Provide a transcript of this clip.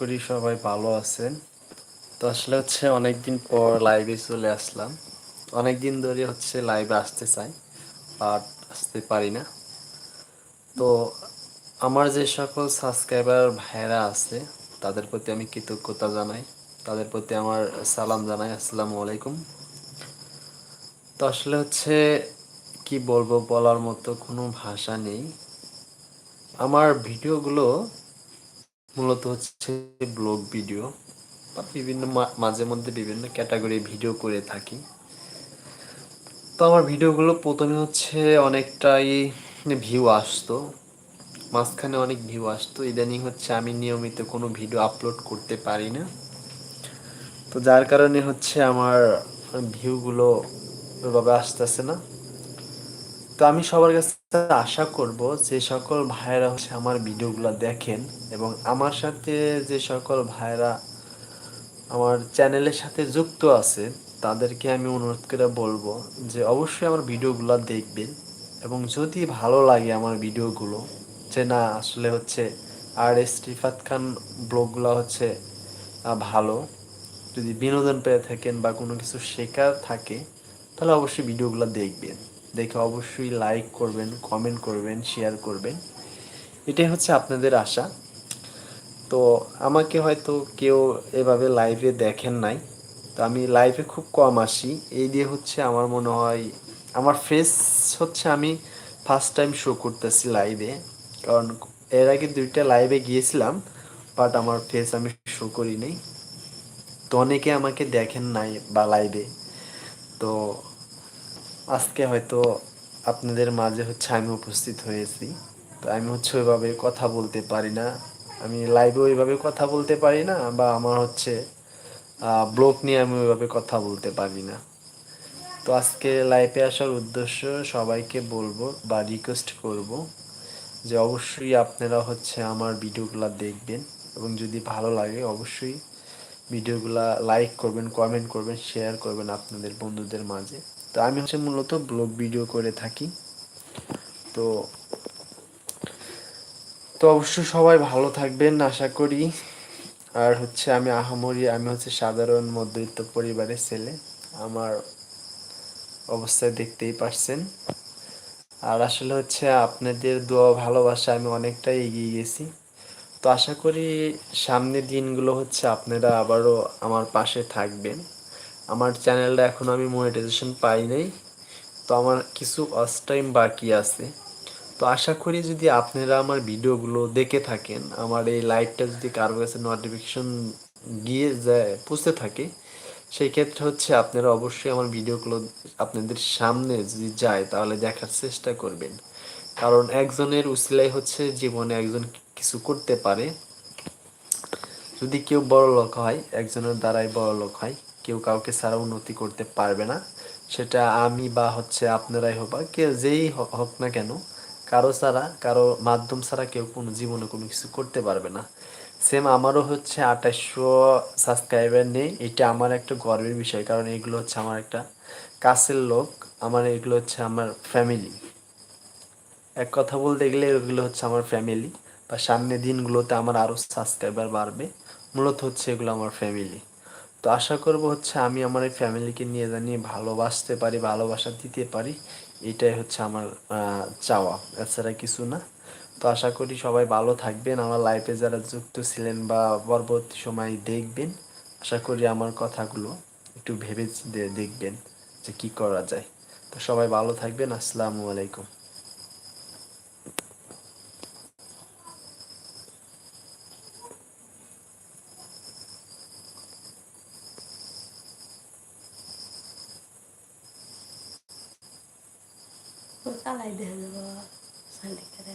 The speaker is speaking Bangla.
করি, সবাই ভালো আছেন। তো আসলে হচ্ছে অনেকদিন পর লাইভে চলে আসলাম। অনেকদিন ধরে হচ্ছে লাইভে আসতে চাই, আর আসতে পারি না। তো আমার যে সকল সাবস্ক্রাইবার ভাইরা আছে, তাদের প্রতি আমি কৃতজ্ঞতা জানাই। তাদের প্রতি আমার সালাম জানাই, আসসালামু আলাইকুম। তো আসলে হচ্ছে কি বলব, বলার মতো কোনো ভাষা নেই। আমার ভিডিওগুলো মূলত হচ্ছে ব্লগ ভিডিও বা বিভিন্ন মাঝে মধ্যে বিভিন্ন ক্যাটাগরি ভিডিও করে থাকি। তো আমার ভিডিওগুলো প্রথমে হচ্ছে অনেকটাই ভিউ আসতো, মাঝখানে অনেক ভিউ আসতো। ইদানিং হচ্ছে আমি নিয়মিত কোনো ভিডিও আপলোড করতে পারি না। তো যার কারণে হচ্ছে আমার ভিউগুলো ওইভাবে আসতেছে না। তো আমি সবার কাছে আশা করব যে সকল ভাইরা হচ্ছে আমার ভিডিওগুলো দেখেন এবং আমার সাথে যে সকল ভাইরা আমার চ্যানেলের সাথে যুক্ত আছে, তাদেরকে আমি অনুরোধ করে বলব যে অবশ্যই আমার ভিডিওগুলো দেখবেন এবং যদি ভালো লাগে আমার ভিডিওগুলো, যে না, আসলে হচ্ছে আর এস রিফাত খান ব্লগগুলো হচ্ছে ভালো। যদি বিনোদন পেয়ে থাকেন বা কোনো কিছু শেখার থাকে, তাহলে অবশ্যই ভিডিওগুলো দেখবেন। দেখে অবশ্যই লাইক করবেন কমেন্ট করবেন শেয়ার করবেন। এটাই হচ্ছে আপনাদের আশা। তো আমাকে হয়তো কেউ এভাবে লাইভে দেখেন নাই। তো আমি লাইভে খুব কম আসি। এই দিয়ে হচ্ছে আমার মনে হয়, আমার ফেস হচ্ছে আমি ফার্স্ট টাইম শো করতেছি লাইভে কারণ এর আগে দুইটা লাইভে গিয়েছিলাম বাট আমার ফেস আমি শো করি নাই তো অনেকে আমাকে দেখেন নাই বা লাইভে তো আজকে হয়তো আপনাদের মাঝে হচ্ছে আমি উপস্থিত হয়েছি। তো আমি হচ্ছে ওইভাবে কথা বলতে পারি না। আমি লাইভে ওইভাবে কথা বলতে পারি না বা আমার হচ্ছে ব্লগ নিয়ে আমি ওইভাবে কথা বলতে পারি না। তো আজকে লাইভে আসার উদ্দেশ্য সবাইকে বলব বা রিকোয়েস্ট করব যে অবশ্যই আপনারা হচ্ছে আমার ভিডিওগুলো দেখবেন এবং যদি ভালো লাগে অবশ্যই ভিডিওগুলা লাইক করবেন কমেন্ট করবেন শেয়ার করবেন আপনাদের বন্ধুদের মাঝে। তো আমি হচ্ছে মূলত ব্লগ ভিডিও করে থাকি। তো তো অবশ্যই সবাই ভালো থাকবেন, আশা করি। আর হচ্ছে আমি আহামরি, আমি হচ্ছে সাধারণ মধ্যবিত্ত পরিবারের ছেলে। আমার অবস্থায় দেখতেই পারছেন। আর আসলে হচ্ছে আপনাদের দোয়া ভালোবাসা আমি অনেকটাই এগিয়ে গেছি। তো আশা করি সামনের দিনগুলো হচ্ছে আপনারা আবারও আমার পাশে থাকবেন। আমার চ্যানেলটা এখনও আমি মনিটাইজেশন পাই নাই, তো আমার কিছু অস টাইম বাকি আছে। তো আশা করি যদি আপনারা আমার ভিডিওগুলো দেখে থাকেন, আমার এই লাইভটা যদি কারও কাছে নোটিফিকেশন গিয়ে যায়, পৌঁছে থাকে, সেই ক্ষেত্রে হচ্ছে আপনারা অবশ্যই আমার ভিডিওগুলো আপনাদের সামনে যদি যায়, তাহলে দেখার চেষ্টা করবেন। কারণ একজনের উসিলাই হচ্ছে জীবনে একজন কিছু করতে পারে। যদি কেউ বড় লোক হয়, একজনের দ্বারাই বড় লোক হয়, কেউ কাউকে ছাড়া উন্নতি করতে পারবে না। সেটা আমি বা হচ্ছে আপনারাই হোক বা কেউ যেই হোক না কেন, কারও ছাড়া, কারও মাধ্যম ছাড়া কেউ কোনো জীবনে কোনো কিছু করতে পারবে না। সেম আমারও হচ্ছে আঠাশশো সাবস্ক্রাইবার নেই, এটা আমার একটা গর্বের বিষয়, কারণ এগুলো হচ্ছে আমার একটা কাছের লোক, আমার এগুলো হচ্ছে আমার ফ্যামিলি এক কথা বলতে গেলে এগুলো হচ্ছে আমার ফ্যামিলি বা সামনের দিনগুলোতে আমার আরও সাবস্ক্রাইবার বাড়বে। মূলত হচ্ছে এগুলো আমার ফ্যামিলি তো আশা করব হচ্ছে আমি আমার এই ফ্যামিলিকে নিয়ে জানি, ভালোবাসতে পারি, ভালোবাসা দিতে পারি। এটাই হচ্ছে আমার চাওয়া। এছাড়া কিছু না। তো আশা করি সবাই ভালো থাকবেন। আমার লাইফে যারা যুক্ত ছিলেন বা পরবর্তী সময় দেখবেন, আশা করি আমার কথাগুলো একটু ভেবে দেখবেন যে কি করা যায়। তো সবাই ভালো থাকবেন। আসসালামু আলাইকুম। চালাই দেন সালি করে